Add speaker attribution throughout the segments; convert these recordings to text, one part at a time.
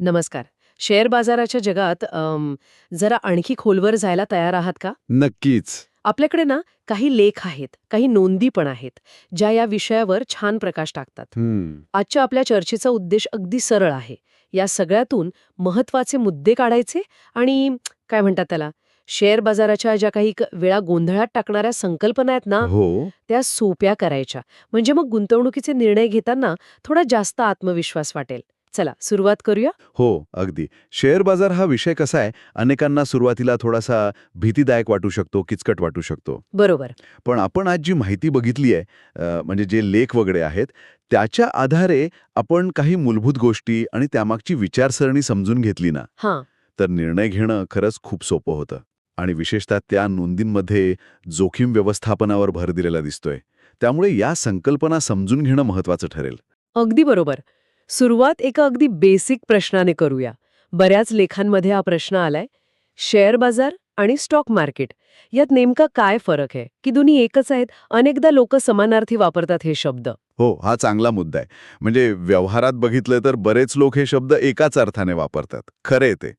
Speaker 1: नमस्कार. शेअर बाजाराच्या जगात अम, जरा आणखी खोलवर जायला तयार आहात का?
Speaker 2: नक्कीच.
Speaker 1: आपल्याकडे ना काही लेख आहेत काही नोंदी पण आहेत ज्या या विषयावर छान प्रकाश टाकतात.
Speaker 2: हम्म,
Speaker 1: आजच्या आपल्या चर्चेचा उद्देश अगदी सरळ आहे. या सगळ्यातून महत्त्वाचे मुद्दे काढायचे आणि काय म्हणतात त्याला? शेअर बाजाराच्या ज्या काही क- वेळा गोंधळात टाकणाऱ्या संकल्पना आहेत ना
Speaker 2: हो.
Speaker 1: त्या सोप्या करायच्या. म्हणजे मग गुंतवणुकीचे निर्णय घेताना थोडा जास्त आत्मविश्वास वाटेल. चला सुरुवात करूया?
Speaker 2: हो अगदी. शेअर बाजार हा विषय कसा आहे अनेकांना सुरुवातीला थोडासा भीतीदायक वाटू शकतो किचकट वाटू शकतो.
Speaker 1: बरोबर.
Speaker 2: पण आपण आज जी माहिती बघितली आहे म्हणजे जे लेख वगैरे आहेत त्याच्या आधारे आपण काही मूलभूत गोष्टी आणि त्यामागची विचारसरणी समजून घेतली ना
Speaker 1: हां.
Speaker 2: तर निर्णय घेणं खरंच खूप सोपं होतं. आणि विशेषतः त्या नोंदींमध्ये जोखीम व्यवस्थापनावर भर दिलेला दिसतोय. त्यामुळे या संकल्पना समजून घेणं महत्वाचं ठरेल.
Speaker 1: अगदी बरोबर. सुरुवात एका अगदी बेसिक प्रश्नाने करूया. बऱ्याच लेखांमध्ये हा प्रश्न आलाय. शेअर बाजार आणि स्टॉक मार्केट यात नेमका काय फरक आहे? की दोन्ही एकच आहेत? अनेकदा लोक समानार्थी वापरतात हे शब्द.
Speaker 2: हो हा चांगला मुद्दा आहे. म्हणजे व्यवहारात बघितलं तर बरेच लोक हे शब्द एकाच अर्थाने वापरतात. खरे ते.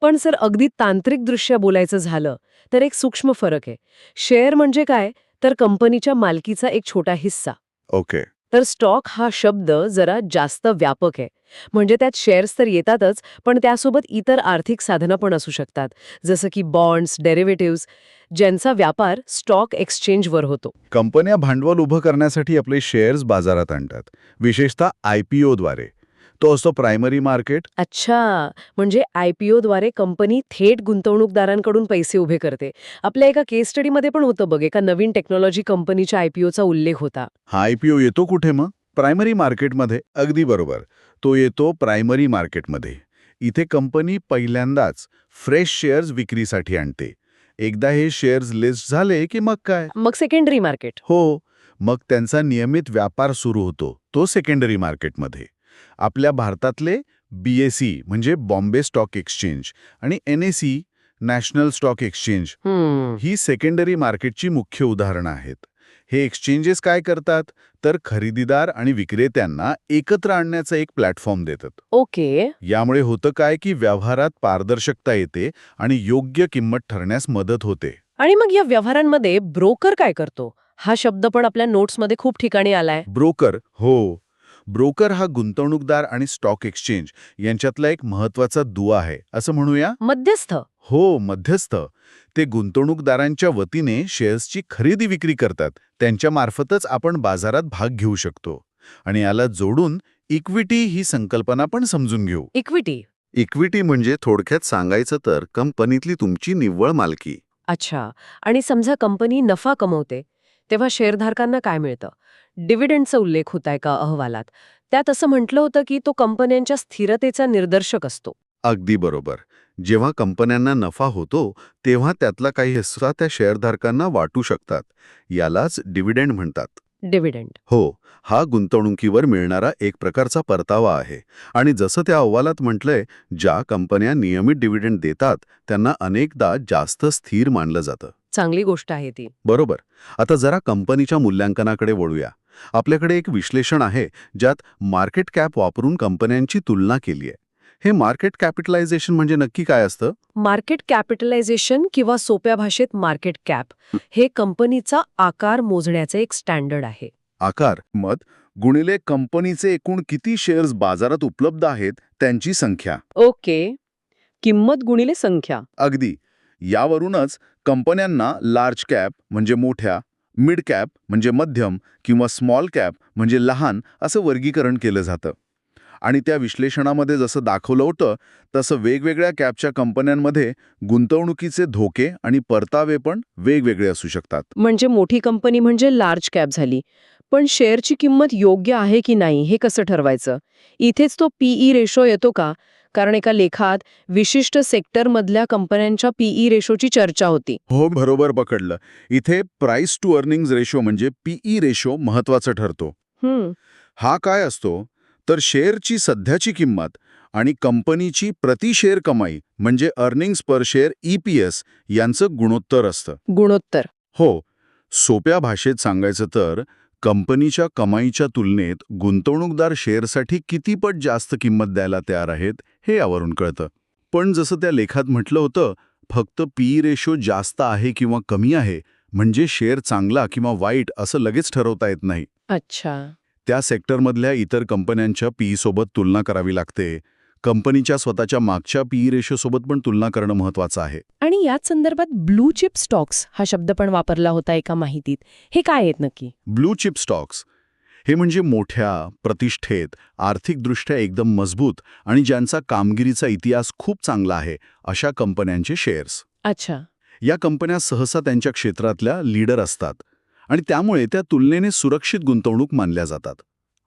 Speaker 1: पण सर अगदी तांत्रिकदृष्ट्या बोलायचं झालं तर एक सूक्ष्म फरक आहे. शेअर म्हणजे काय? तर कंपनीच्या मालकीचा एक छोटा हिस्सा.
Speaker 2: ओके.
Speaker 1: तर स्टॉक हा शब्द जरा जास्त व्यापक आहे. म्हणजे त्यात शेअर्स तर येतातच पण त्यासोबत इतर आर्थिक साधनं पण असू शकतात. जसं की बॉन्ड्स डेरिव्हेटिव्हज ज्यांचा व्यापार स्टॉक एक्सचेंजवर होतो.
Speaker 2: कंपन्या भांडवल उभं करण्यासाठी आपले शेअर्स बाजारात आणतात. विशेषतः आय पी तो असतो प्रायमरी मार्केट.
Speaker 1: अच्छा. म्हणजे आयपीओद्वारे कंपनी थेट गुंतवणूकदारांकडून पैसे उभे करते. आपल्या एका केस स्टडीमध्ये पण होतं बघ एका नवीन टेक्नॉलॉजी कंपनीच्या आयपीओचा उल्लेख होता.
Speaker 2: हा आय पी ओ येतो कुठे मग? प्रायमरी मार्केटमध्ये? अगदी बरोबर. तो येतो प्रायमरी मार्केटमध्ये. इथे कंपनी पहिल्यांदाच फ्रेश शेअर्स विक्रीसाठी आणते. एकदा हे शेअर्स लिस्ट झाले की मग काय?
Speaker 1: मग सेकंडरी मार्केट.
Speaker 2: हो. मग त्यांचा नियमित व्यापार सुरू होतो. तो सेकंडरी मार्केटमध्ये. आपल्या भारतातले बी एस सी म्हणजे बॉम्बे स्टॉक एक्सचेंज आणि N S E national stock exchange ही सेकंडरी मार्केटची मुख्य उदाहरणं आहेत. हे एक्सचेंजेस काय करतात? तर खरेदीदार आणि विक्रेत्यांना एकत्र आणण्याचा एक प्लॅटफॉर्म देतात.
Speaker 1: ओके.
Speaker 2: यामुळे होतं काय की व्यवहारात पारदर्शकता येते आणि योग्य किंमत ठरण्यास मदत होते.
Speaker 1: आणि मग या व्यवहारांमध्ये ब्रोकर काय करतो? हा शब्द पण आपल्या नोट्समध्ये खूप ठिकाणी आलाय.
Speaker 2: ब्रोकर हो. ब्रोकर हा गुंतवणूकदार आणि स्टॉक एक्सचेंज यांच्यातला एक महत्त्वाचा दुवा आहे असं म्हणूया?
Speaker 1: मध्यस्थ.
Speaker 2: हो मध्यस्थ. ते गुंतवणूकदारांच्या वतीने शेअर्सची खरेदी विक्री करतात. त्यांच्या मार्फतच आपण बाजारात भाग घेऊ शकतो. आणि याला जोडून इक्विटी ही संकल्पना पण समजून घेऊ.
Speaker 1: इक्विटी.
Speaker 2: इक्विटी म्हणजे थोडक्यात सांगायचं तर कंपनीतली तुमची निव्वळ मालकी.
Speaker 1: अच्छा. आणि समजा कंपनी नफा कमवते तेव्हा शेअरधारकांना काय मिळतं? डिव्हिडंडचा उल्लेख होताय का अहवालात? त्यात असं म्हटलं होतं की तो कंपन्यांच्या स्थिरतेचा निर्दर्शक असतो.
Speaker 2: अगदी बरोबर. जेव्हा कंपन्यांना नफा होतो तेव्हा त्यातला काही हिस्सा त्या शेअरधारकांना वाटू शकतात. यालाच डिव्हिडेंड म्हणतात.
Speaker 1: डिव्हिडंड.
Speaker 2: हो हा गुंतवणुकीवर मिळणारा एक प्रकारचा परतावा आहे. आणि जसं त्या अहवालात म्हटलंय ज्या कंपन्या नियमित डिव्हिडंड देतात त्यांना अनेकदा जास्त स्थिर मानलं जातं.
Speaker 1: चांगली गोष्ट आहे ती.
Speaker 2: बरोबर. आता जरा कंपनीच्या मूल्यांकनाकडे वळूया. आपल्याकडे एक विश्लेषण आहे ज्यात मार्केट कॅप वापरून कंपन्यांची तुलना केली आहे हे मार्केट कॅपिटलायझेशन म्हणजे नक्की काय असतं?
Speaker 1: मार्केट कॅपिटलायझेशन किंवा सोप्या भाषेत मार्केट कॅप हे कंपनीचा आकार मोजण्याचे एक स्टँडर्ड आहे.
Speaker 2: आकार मत गुणिले कंपनीचे एकूण किती शेअर्स बाजारात उपलब्ध आहेत त्यांची संख्या.
Speaker 1: ओके. किंमत गुणिले संख्या.
Speaker 2: अगदी. यावरूनच कंपन्यांना लार्ज कॅप म्हणजे मोठ्या मिड कॅप म्हणजे मध्यम किंवा स्मॉल कॅप म्हणजे लहान असं वर्गीकरण केलं जातं. आणि त्या विश्लेषणामध्ये जसं दाखवलं होतं तसं वेगवेगळ्या कॅपच्या कंपन्यांमध्ये गुंतवणुकीचे धोके आणि परतावे पण वेगवेगळे असू शकतात.
Speaker 1: म्हणजे मोठी कंपनी म्हणजे लार्ज कॅप झाली. पण शेअरची किंमत योग्य आहे की नाही हे कसं ठरवायचं? इथेच तो पीई रेशो येतो का? कारण एका लेखात विशिष्ट सेक्टरमधल्या कंपन्यांच्या पीई रेशोची चर्चा होती.
Speaker 2: हो बरोबर पकडलं. इथे प्राइस टू अर्निंग्ज रेशो म्हणजे पीई रेशो महत्त्वाचा ठरतो. हा काय असतो? तर शेअरची सध्याची किंमत आणि कंपनीची प्रति शेअर कमाई म्हणजे अर्निंग्स पर शेअर ईपीएस यांचं गुणोत्तर असतं.
Speaker 1: गुणोत्तर.
Speaker 2: हो. सोप्या भाषेत सांगायचं तर कंपनीच्या कमाईच्या तुलनेत गुंतवणूकदार शेअरसाठी किती पट जास्त किंमत द्यायला तयार आहेत हे यावरून कळतं. पण जसं त्या लेखात म्हटलं होतं फक्त पी रेशो जास्त आहे किंवा कमी आहे म्हणजे शेअर चांगला किंवा वाईट असं लगेच ठरवता येत नाही.
Speaker 1: अच्छा.
Speaker 2: त्या सेक्टरमधल्या इतर कंपन्यांच्या पी सोबत तुलना करावी लागते. कंपनीच्या स्वतःच्या मागच्या पी रेशोसोबत पण तुलना करणं महत्वाचं आहे.
Speaker 3: आणि याच संदर्भात ब्लू चिप स्टॉक्स हा शब्द पण वापरला होता एका माहितीत. हे काय आहेत नक्की?
Speaker 2: ब्लू चिप स्टॉक्स हे म्हणजे मोठ्या प्रतिष्ठेत आर्थिकदृष्ट्या एकदम मजबूत आणि ज्यांचा कामगिरीचा इतिहास खूप चांगला आहे अशा कंपन्यांचे शेअर्स
Speaker 3: अच्छा.
Speaker 2: या कंपन्या सहसा त्यांच्या क्षेत्रातल्या लीडर असतात आणि त्यामुळे त्या तुलनेने सुरक्षित गुंतवणूक मानल्या जातात.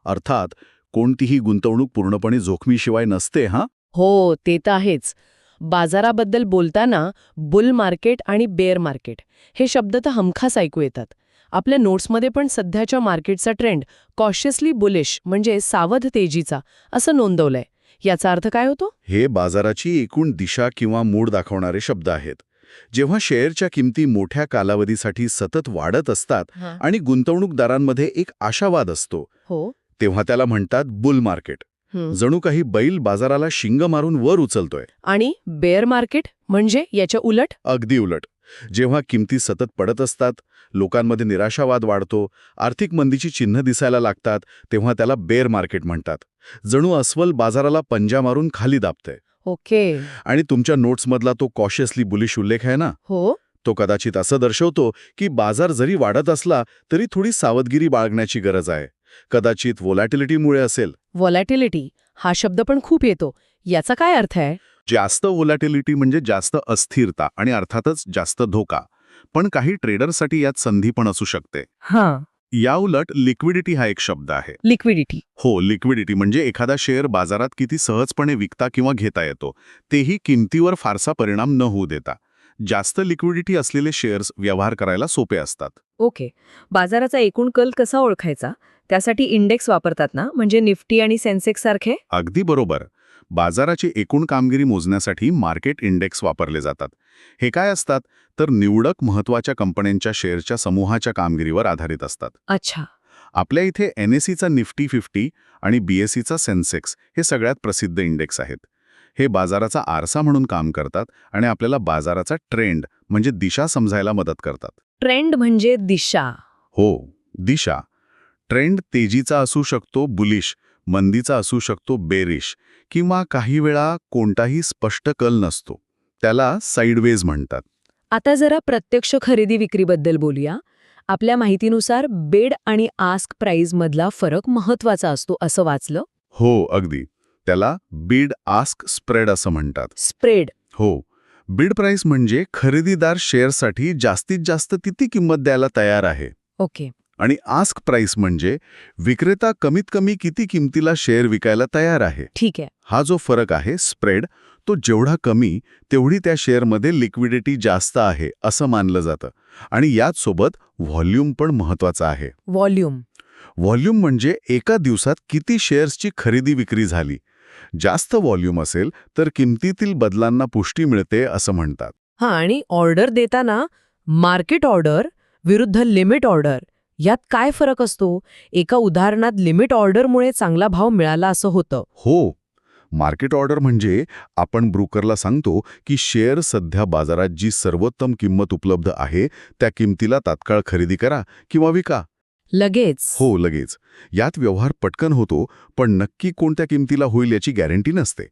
Speaker 2: अर्थात कोणतीही गुंतवणूक पूर्णपणे जोखमीशिवाय नसते हां?
Speaker 3: हो ते तर आहेच. बाजाराबद्दल बोलताना बुल मार्केट आणि बेअर मार्केट हे शब्द तर हमखास ऐकू येतात. आपल्या नोट्समध्ये पण सध्याच्या मार्केटचा ट्रेंड कॉशियसली बुलिश म्हणजे सावध तेजीचा असं नोंदवलंय. याचा अर्थ काय होतो?
Speaker 2: हे बाजाराची एकूण दिशा किंवा मूड दाखवणारे शब्द आहेत. जेव्हा शेअरच्या किमती मोठ्या कालावधीसाठी सतत वाढत असतात आणि गुंतवणूकदारांमध्ये एक आशावाद असतो
Speaker 3: हो.
Speaker 2: तेव्हा त्याला म्हणतात बुल मार्केट. जणू काही बैल बाजाराला शिंग मारून वर उचलतोय.
Speaker 3: आणि बेअर मार्केट म्हणजे याच्या उलट?
Speaker 2: अगदी उलट. जेव्हा किमती सतत पडत असतात लोकांमध्ये निराशावाद वाढतो आर्थिक मंदीची चिन्ह दिसायला लागतात तेव्हा त्याला बेअर मार्केट म्हणतात. जणू अस्वल बाजाराला पंजा मारून खाली दाबतंय.
Speaker 3: ओके.
Speaker 2: आणि तुमच्या नोट्समधला तो कॉशियसली बुलिश उल्लेख आहे ना?
Speaker 3: हो.
Speaker 2: तो कदाचित असं दर्शवतो की बाजार जरी वाढत असला तरी थोडी सावधगिरी बाळगण्याची गरज आहे. कदाचित वोलॅटिलिटीमुळे असेल.
Speaker 3: व्हॉलॅटिलिटी हा शब्द पण खूप येतो. याचा काय अर्थ आहे?
Speaker 2: जास्त वोलॅटिलिटी म्हणजे जास्त अस्थिरता आणि अर्थातच जास्त धोका. पण काही ट्रेडरसाठी यात संधी पण असू शकते.
Speaker 3: हां.
Speaker 2: याउलट लिक्विडिटी हा एक शब्द आहे.
Speaker 3: लिक्विडिटी
Speaker 2: हो लिक्विडिटी म्हणजे एखादा शेअर बाजारात किती सहजपणे विकता किंवा घेता येतो तेही किमतीवर फारसा परिणाम न होऊ देता. जास्त लिक्विडिटी असलेले शेअर्स व्यवहार करायला सोपे असतात.
Speaker 4: ओके. बाजाराचा एकूण कल कसा ओळखायचा? त्यासाठी इंडेक्स वापरतात ना? म्हणजे निफ्टी आणि सेन्सेक्स सारखे?
Speaker 2: अगदी बरोबर. बाजाराची एकूण कामगिरी मोजण्यासाठी मार्केट इंडेक्स वापरले जातात. हे काय असतात? तर निवडक महत्त्वाच्या कंपन्यांच्या शेअरच्या समूहाच्या कामगिरीवर आधारित असतात.
Speaker 4: अच्छा.
Speaker 2: आपल्या इथे एन एस सीचा निफ्टी फिफ्टी आणि बी एस सीचा सेन्सेक्स हे सगळ्यात प्रसिद्ध इंडेक्स आहेत. हे बाजाराचा आरसा म्हणून काम करतात आणि आपल्याला बाजाराचा ट्रेंड म्हणजे दिशा समजायला मदत करतात.
Speaker 4: ट्रेंड म्हणजे दिशा.
Speaker 2: हो दिशा. ट्रेंड तेजीचा असू शकतो बुलिश मंदीचा असू शकतो बेरिश किंवा काही वेळा कोणताही स्पष्ट कल नसतो. त्याला साईडवेज म्हणतात.
Speaker 4: आता जरा प्रत्यक्ष खरेदी विक्रीबद्दल बोलूया. आपल्या माहितीनुसार बेड आणि आस्क प्राइस मधला फरक महत्त्वाचा असतो असं वाचलं?
Speaker 2: हो अगदी. त्याला बीड आस्क स्प्रेड असं म्हणतात.
Speaker 4: स्प्रेड
Speaker 2: हो. बीड प्राइस म्हणजे खरेदीदार शेअरसाठी जास्तीत जास्त किती किंमत द्यायला तयार आहे.
Speaker 4: ओके
Speaker 2: आणि आस्क प्राइस म्हणजे विक्रेता कमीत कमी किती किमतीला शेअर विकायला तयार आहे.
Speaker 4: ठीक आहे.
Speaker 2: हा जो फरक आहे स्प्रेड तो जेवढा कमी तेवढी त्या शेअरमध्ये लिक्विडिटी जास्त आहे असं मानलं जातं. आणि याच सोबत व्हॉल्यूम पण महत्त्वाचा आहे.
Speaker 4: व्हॉल्यूम
Speaker 2: व्हॉल्यूम म्हणजे एका दिवसात किती शेअर्सची खरेदी विक्री झाली. जास्त व्हॉल्यूम असेल तर किमतीतील बदलांना पुष्टी मिळते असं म्हणतात.
Speaker 4: हां आणि ऑर्डर देताना मार्केट ऑर्डर विरुद्ध लिमिट ऑर्डर यात काय फरक असतो? एका उदाहरणात लिमिट ऑर्डरमुळे चांगला भाव मिळाला असं होतं.
Speaker 2: हो मार्केट ऑर्डर म्हणजे आपण ब्रोकरला सांगतो की शेअर सध्या बाजारात जी सर्वोत्तम किंमत उपलब्ध आहे त्या किमतीला तात्काळ खरेदी करा किंवा विका.
Speaker 4: लगेच.
Speaker 2: हो लगेच. यात व्यवहार पटकन होतो पण नक्की कोणत्या किमतीला होईल याची गॅरंटी नसते.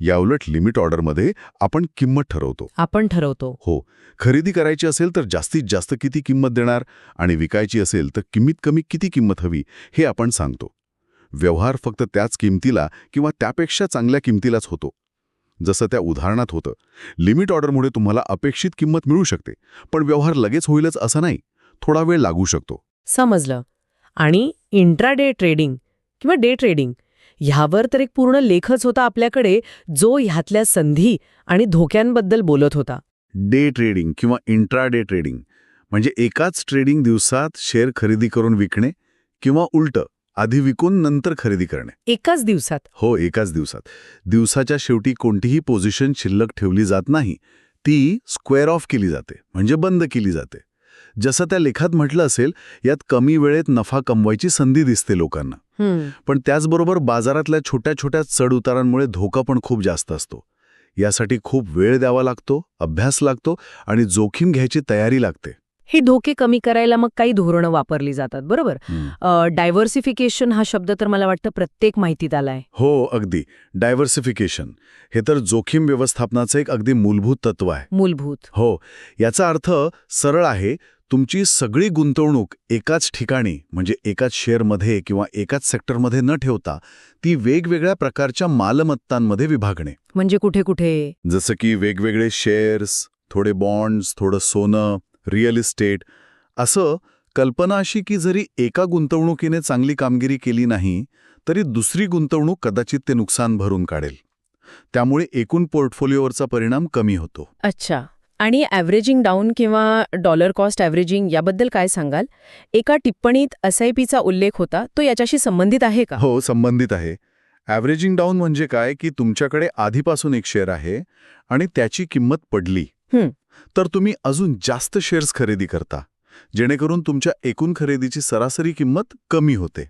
Speaker 2: याउलट लिमिट ऑर्डरमध्ये आपण किंमत ठरवतो.
Speaker 4: आपण ठरवतो.
Speaker 2: हो. खरेदी करायची असेल तर जास्तीत जास्त किती किंमत देणार आणि विकायची असेल तर कमीत कमी किती किंमत हवी हे आपण सांगतो. व्यवहार फक्त त्याच किमतीला किंवा त्यापेक्षा चांगल्या किमतीलाच होतो. जसं त्या उदाहरणात होतं. लिमिट ऑर्डरमुळे तुम्हाला अपेक्षित किंमत मिळू शकते पण व्यवहार लगेच होईलच असं नाही. थोडा वेळ लागू शकतो.
Speaker 4: समजलं. आणि इंट्राडे ट्रेडिंग किंवा डे ट्रेडिंग ह्यावर तर एक पूर्ण लेखच होता आपल्याकडे जो ह्यातल्या संधी आणि धोक्यांबद्दल बोलत होता.
Speaker 2: डे ट्रेडिंग किंवा इंट्रा डे ट्रेडिंग म्हणजे एकाच ट्रेडिंग दिवसात शेअर खरेदी करून विकणे किंवा उलटं आधी विकून नंतर खरेदी करणे.
Speaker 4: एकाच दिवसात.
Speaker 2: हो एकाच दिवसात. दिवसाच्या शेवटी कोणतीही पोझिशन शिल्लक ठेवली जात नाही. ती स्क्वेअर ऑफ केली जाते म्हणजे बंद केली जाते. जसं त्या लेखात म्हटलं असेल यात कमी वेळेत नफा कमवायची संधी दिसते लोकांना. पण त्याचबरोबर बाजारातल्या छोट्या छोट्या चढउतारांमुळे धोका पण खूप जास्त असतो. यासाठी खूप वेळ द्यावा लागतो अभ्यास लागतो आणि जोखीम घ्यायची तयारी लागते.
Speaker 4: हे धोके कमी करायला मग काही धोरणं वापरली जातात बरोबर? डायव्हर्सिफिकेशन हा शब्द तर मला वाटतं प्रत्येक माहितीत आलाय.
Speaker 2: हो अगदी. डायव्हर्सिफिकेशन हे तर जोखीम व्यवस्थापनाचं एक अगदी मूलभूत तत्व आहे.
Speaker 4: मूलभूत.
Speaker 2: हो. याचा अर्थ सरळ आहे तुमची सगळी गुंतवणूक एकाच ठिकाणी म्हणजे एकाच शेअरमध्ये किंवा एकाच सेक्टरमध्ये न ठेवता ती वेगवेगळ्या प्रकारच्या मालमत्तांमध्ये विभागणे.
Speaker 4: म्हणजे कुठे कुठे?
Speaker 2: जसं की वेगवेगळे शेअर्स थोडे बॉन्ड्स थोडं सोनं रिअल इस्टेट असं कल्पना अशी की जरी एका गुंतवणुकीने चांगली कामगिरी केली नाही तरी दुसरी गुंतवणूक कदाचित ते नुकसान भरून काढेल. त्यामुळे एकूण पोर्टफोलिओवरचा परिणाम कमी होतो.
Speaker 3: अच्छा. आणि ॲव्हरेजिंग डाऊन किंवा डॉलर कॉस्ट ॲव्हरेजिंग याबद्दल काय सांगाल? एका टिप्पणीत एस आय पीचा उल्लेख होता तो याच्याशी संबंधित आहे का?
Speaker 2: हो संबंधित आहे. ॲव्हरेजिंग डाऊन म्हणजे काय की तुमच्याकडे आधीपासून एक शेअर आहे आणि त्याची किंमत पडली. तर तुम्ही अजून जास्त शेअर्स खरेदी करता जेणेकरून तुमच्या एकूण खरेदीची सरासरी किंमत कमी होते.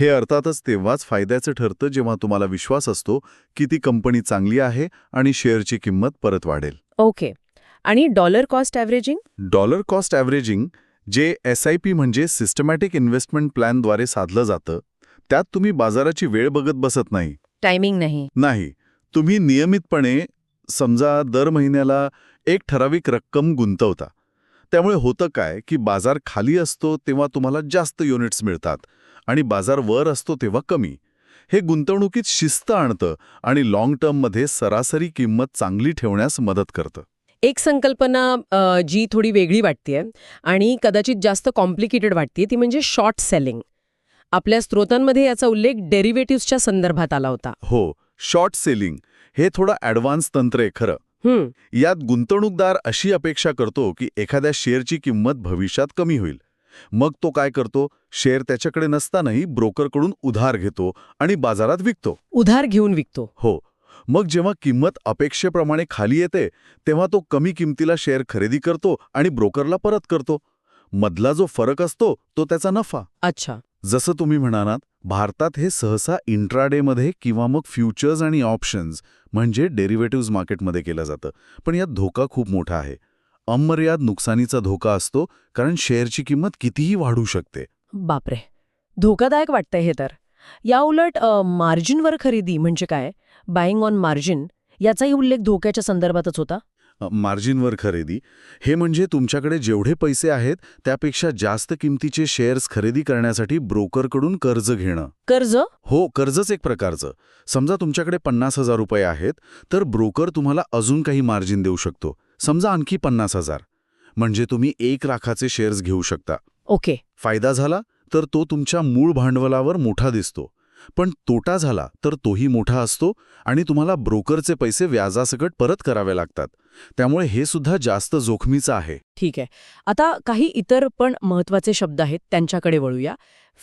Speaker 2: हे अर्थातच तेव्हाच फायद्याचं ठरतं जेव्हा तुम्हाला विश्वास असतो की ती कंपनी चांगली आहे आणि शेअरची किंमत परत वाढेल.
Speaker 3: ओके. आणि dollar cost averaging
Speaker 2: dollar cost averaging जे एस आय पी म्हणजे सिस्टमॅटिक इन्व्हेस्टमेंट प्लॅनद्वारे साधलं जातं त्यात तुम्ही बाजाराची वेळ बघत बसत नाही.
Speaker 3: टायमिंग नाही.
Speaker 2: नाही. तुम्ही नियमितपणे समजा दर महिन्याला एक ठराविक रक्कम गुंतवता. त्यामुळे होतं काय की बाजार खाली असतो तेव्हा तुम्हाला जास्त युनिट्स मिळतात आणि बाजार वर असतो तेव्हा कमी. हे गुंतवणुकीत शिस्त आणतं आणि लाँग टर्ममध्ये सरासरी किंमत चांगली ठेवण्यास मदत करतं.
Speaker 3: एक संकल्पना जी थोडी वेगळी वाटतेय आणि कदाचित जास्त कॉम्प्लिकेटेड वाटते ती म्हणजे शॉर्ट सेलिंग आपल्या स्त्रोतांमध्ये याचा उल्लेख डेरिव्हेटिव्हच्या संदर्भात आला होता.
Speaker 2: हो शॉर्ट सेलिंग हे थोडं ॲडव्हान्स तंत्र आहे खरं. यात गुंतवणूकदार अशी अपेक्षा करतो की एखाद्या शेअरची किंमत भविष्यात कमी होईल. मग तो काय करतो? शेअर त्याच्याकडे नसतानाही ब्रोकरकडून उधार घेतो आणि बाजारात विकतो.
Speaker 3: उधार घेऊन विकतो.
Speaker 2: हो. मग जेव्हा किंमत अपेक्षेप्रमाणे खाली येते तेव्हा तो कमी किमतीला शेअर खरेदी करतो आणि ब्रोकरला परत करतो. मधला जो फरक असतो तो त्याचा नफा.
Speaker 3: अच्छा.
Speaker 2: जसं तुम्ही म्हणालात भारतात हे सहसा इंट्राडेमध्ये किंवा मग फ्युचर्स आणि ऑप्शन्स म्हणजे डेरिव्हेटिव्ह मार्केटमध्ये केलं जातं. पण यात धोका खूप मोठा आहे. अमर्याद नुकसानीचा धोका असतो कारण शेअरची किंमत कितीही वाढू शकते.
Speaker 3: बापरे! धोकादायक वाटतंय हे तर. या उलट मार्जिनवर खरेदी म्हणजे काय? बाईंग ऑन मार्जिन याचाही उल्लेख धोक्याच्या संदर्भातच होता?
Speaker 2: मार्जिनवर खरेदी. हे म्हणजे तुमच्याकडे जेवढे पैसे आहेत त्यापेक्षा जास्त किमतीचे शेअर्स खरेदी करण्यासाठी ब्रोकरकडून कर्ज घेणं.
Speaker 3: कर्ज?
Speaker 2: हो कर्जच एक प्रकारचं. समजा तुमच्याकडे पन्नास हजार रुपये आहेत तर ब्रोकर तुम्हाला अजून काही मार्जिन देऊ शकतो. समजा आणखी पन्नास हजार. म्हणजे तुम्ही एक लाखाचे शेअर्स घेऊ शकता.
Speaker 3: ओके.
Speaker 2: फायदा झाला तर तो तुमच्या मूळ भांडवलावर मोठा दिसतो. पण तोटा झाला तर तोही मोठा असतो आणि तुम्हाला ब्रोकरचे पैसे व्याजासकट परत करावे लागतात. त्यामुळे हे सुद्धा जास्त जोखमीचं आहे.
Speaker 3: ठीक आहे. आता काही इतर पण महत्त्वाचे शब्द आहेत त्यांच्याकडे वळूया.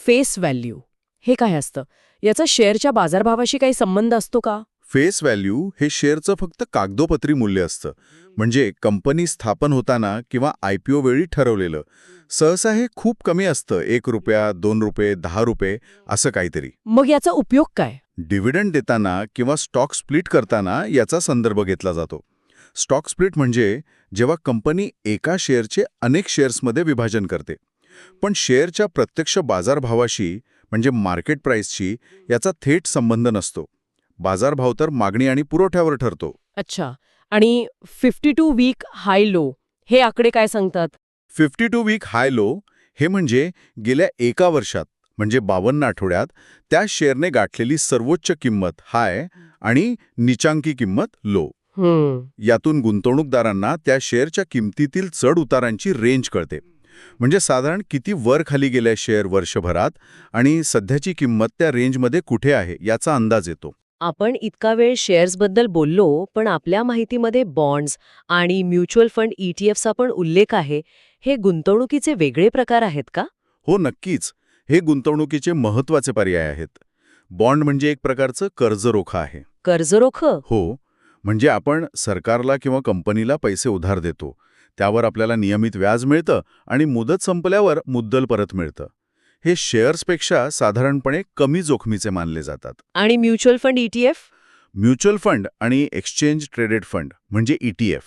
Speaker 3: Face value. हे काय असतं? याचा शेअरच्या बाजारभावाशी काही संबंध असतो का?
Speaker 2: फेस व्हॅल्यू हे शेअरचं फक्त कागदोपत्री मूल्य असतं. म्हणजे कंपनी स्थापन होताना किंवा आय पी ओ वेळी ठरवलेलं. सहसा हे खूप कमी असतं. एक रुपया दोन रुपये दहा रुपये असं काहीतरी.
Speaker 3: मग याचा उपयोग काय?
Speaker 2: डिव्हिडंड देताना किंवा स्टॉक स्प्लिट करताना याचा संदर्भ घेतला जातो. स्टॉक स्प्लिट म्हणजे जेव्हा कंपनी एका शेअरचे अनेक शेअर्समध्ये विभाजन करते. पण शेअरच्या प्रत्यक्ष बाजारभावाशी म्हणजे मार्केट प्राईसशी याचा थेट संबंध नसतो. बाजारभाव तर मागणी आणि पुरवठ्यावर ठरतो.
Speaker 3: अच्छा. आणि fifty two week high low हे आकडे काय सांगतात?
Speaker 2: Fifty two week high low हे म्हणजे गेल्या एका वर्षात म्हणजे बावन्न आठवड्यात त्या शेअरने गाठलेली सर्वोच्च किंमत हाय आणि निचांकी किंमत लो यातून गुंतवणूकदारांना त्या शेअरच्या किमतीतील चढ उतारांची रेंज कळते. म्हणजे साधारण किती वर खाली गेल्या शेअर वर्षभरात आणि सध्याची किंमत त्या रेंजमध्ये कुठे आहे याचा अंदाज येतो.
Speaker 1: आपण इतका वेळ शेअर्सबद्दल बोललो पण आपल्या माहितीमध्ये बॉन्ड्स आणि म्युच्युअल फंड ईटीएफचा पण उल्लेख आहे हे गुंतवणुकीचे वेगळे प्रकार आहेत का?
Speaker 2: हो नक्कीच. हे गुंतवणुकीचे महत्त्वाचे पर्याय आहेत. बॉन्ड म्हणजे एक प्रकारचं कर्जरोखा आहे.
Speaker 1: कर्जरोख?
Speaker 2: हो. म्हणजे आपण सरकारला किंवा कंपनीला पैसे उधार देतो. त्यावर आपल्याला नियमित व्याज मिळतं आणि मुदत संपल्यावर मुद्दल परत मिळतं. हे शेअर्सपेक्षा साधारणपणे कमी जोखमीचे मानले जातात.
Speaker 1: आणि mutual fund ETF
Speaker 2: mutual fund आणि एक्सचेंज ट्रेडेड फंड म्हणजे ईटीएफ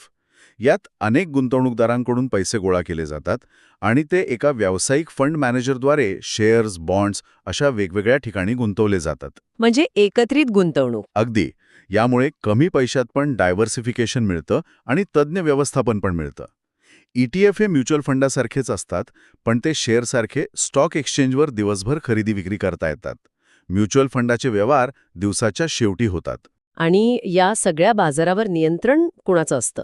Speaker 2: यात अनेक गुंतवणूकदारांकडून पैसे गोळा केले जातात आणि ते एका व्यावसायिक फंड मॅनेजरद्वारे शेअर्स बॉन्ड्स अशा वेगवेगळ्या ठिकाणी गुंतवले जातात.
Speaker 1: म्हणजे एकत्रित गुंतवणूक.
Speaker 2: अगदी. यामुळे कमी पैशात पण डायव्हर्सिफिकेशन मिळतं आणि तज्ज्ञ व्यवस्थापन पण मिळतं. ईटीएफ हे म्युच्युअल फंडासारखेच असतात पण ते शेअरसारखे स्टॉक एक्सचेंजवर दिवसभर खरेदी विक्री करता येतात. म्युच्युअल फंडाचे व्यवहार दिवसाच्या शेवटी होतात.
Speaker 1: आणि या सगळ्या बाजारावर नियंत्रण कुणाचं असतं?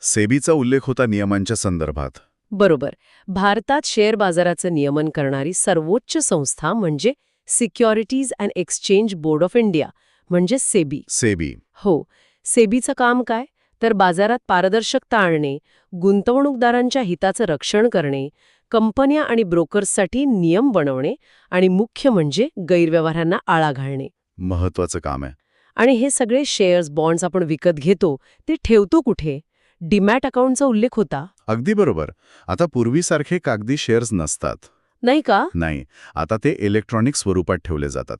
Speaker 2: सेबीचा उल्लेख होता नियमांच्या संदर्भात.
Speaker 1: बरोबर. भारतात शेअर बाजाराचं नियमन करणारी सर्वोच्च संस्था म्हणजे securities and exchange board of India म्हणजे सेबी.
Speaker 2: सेबी.
Speaker 1: हो. सेबीचं काम काय? तर बाजारात पारदर्शकता आणणे गुंतवणूकदारांच्या हिताचं रक्षण करणे कंपन्या आणि ब्रोकर्ससाठी नियम बनवणे आणि मुख्य म्हणजे गैरव्यवहारांना आळा घालणे.
Speaker 2: महत्वाचं काम आहे.
Speaker 1: आणि हे सगळे शेअर्स बॉन्ड्स आपण विकत घेतो ते ठेवतो कुठे? डीमॅट अकाउंटचा उल्लेख होता.
Speaker 2: अगदी बरोबर. आता पूर्वीसारखे कागदी शेअर्स नसतात.
Speaker 1: नाही का?
Speaker 2: नाही. आता ते इलेक्ट्रॉनिक स्वरूपात ठेवले जातात.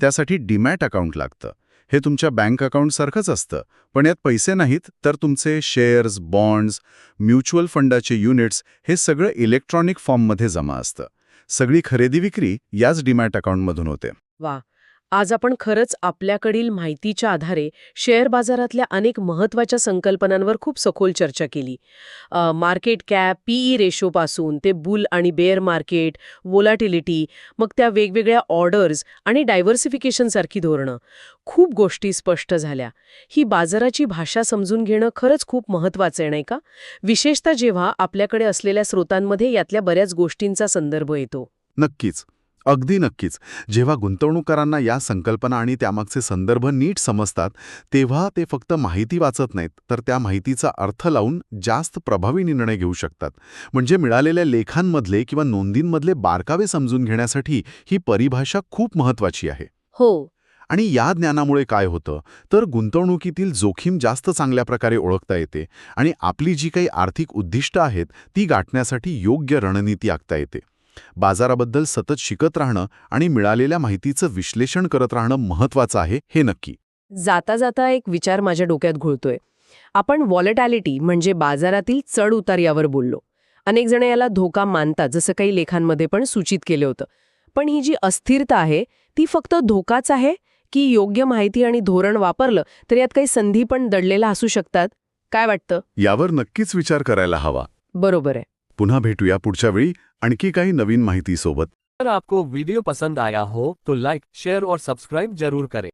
Speaker 2: त्यासाठी डीमॅट अकाउंट लागतं. हे तुमच्या बँक अकाउंटसारखंच असतं. पण यात पैसे नाहीत तर तुमचे शेअर्स बॉन्ड्स म्युच्युअल फंडाचे युनिट्स हे सगळं इलेक्ट्रॉनिक फॉर्ममध्ये जमा असतं. सगळी खरेदी विक्री याच डीमॅट अकाउंटमधून होते.
Speaker 1: वा आज आपण खरंच आपल्याकडील माहितीच्या आधारे शेअर बाजारातल्या अनेक महत्त्वाच्या संकल्पनांवर खूप सखोल चर्चा केली. मार्केट कॅप पीई रेशोपासून ते बुल आणि बेअर मार्केट वोलाटिलिटी मग त्या वेगवेगळ्या ऑर्डर्स आणि डायव्हर्सिफिकेशनसारखी धोरणं. खूप गोष्टी स्पष्ट झाल्या. ही बाजाराची भाषा समजून घेणं खरंच खूप महत्त्वाचं आहे नाही का? विशेषतः जेव्हा आपल्याकडे असलेल्या स्रोतांमध्ये यातल्या बऱ्याच गोष्टींचा संदर्भ येतो.
Speaker 2: नक्कीच. अगदी नक्कीच. जेव्हा गुंतवणूकदारांना या संकल्पना आणि त्यामागचे संदर्भ नीट समजतात तेव्हा ते फक्त माहिती वाचत नाहीत तर त्या माहितीचा अर्थ लावून जास्त प्रभावी निर्णय घेऊ शकतात. म्हणजे मिळालेल्या लेखांमधले किंवा नोंदींमधले बारकावे समजून घेण्यासाठी ही परिभाषा खूप महत्वाची आहे.
Speaker 1: हो.
Speaker 2: आणि या ज्ञानामुळे काय होतं? तर गुंतवणुकीतील जोखीम जास्त चांगल्या प्रकारे ओळखता येते आणि आपली जी काही आर्थिक उद्दिष्ट आहेत ती गाठण्यासाठी योग्य रणनीती आखता येते. बाजाराबद्दल सतत शिकत राहणं आणि मिळालेल्या माहितीचं विश्लेषण करत राहणं महत्वाचं आहे हे नक्की.
Speaker 1: जाता जाता एक विचार माझ्या डोक्यात घोळतोय. आपण वॉलेटॅलिटी म्हणजे बाजारातील चढ उतार यावर बोललो. अनेक जण याला धोका मानतात जसं काही लेखांमध्ये पण सूचित केलं होतं. पण ही जी अस्थिरता आहे ती फक्त धोकाच आहे की योग्य माहिती आणि धोरण वापरलं तर यात काही संधी पण दडलेल्या असू शकतात? काय वाटतं?
Speaker 2: यावर नक्कीच विचार करायला हवा.
Speaker 1: बरोबर आहे.
Speaker 2: पुन्हा भेटूया पुढच्या वेळी. आणखी काही नवीन माहितीसोबत.
Speaker 5: अगर आपको वीडियो पसंद आया हो तो लाइक शेयर और सब्सक्राइब जरूर करें.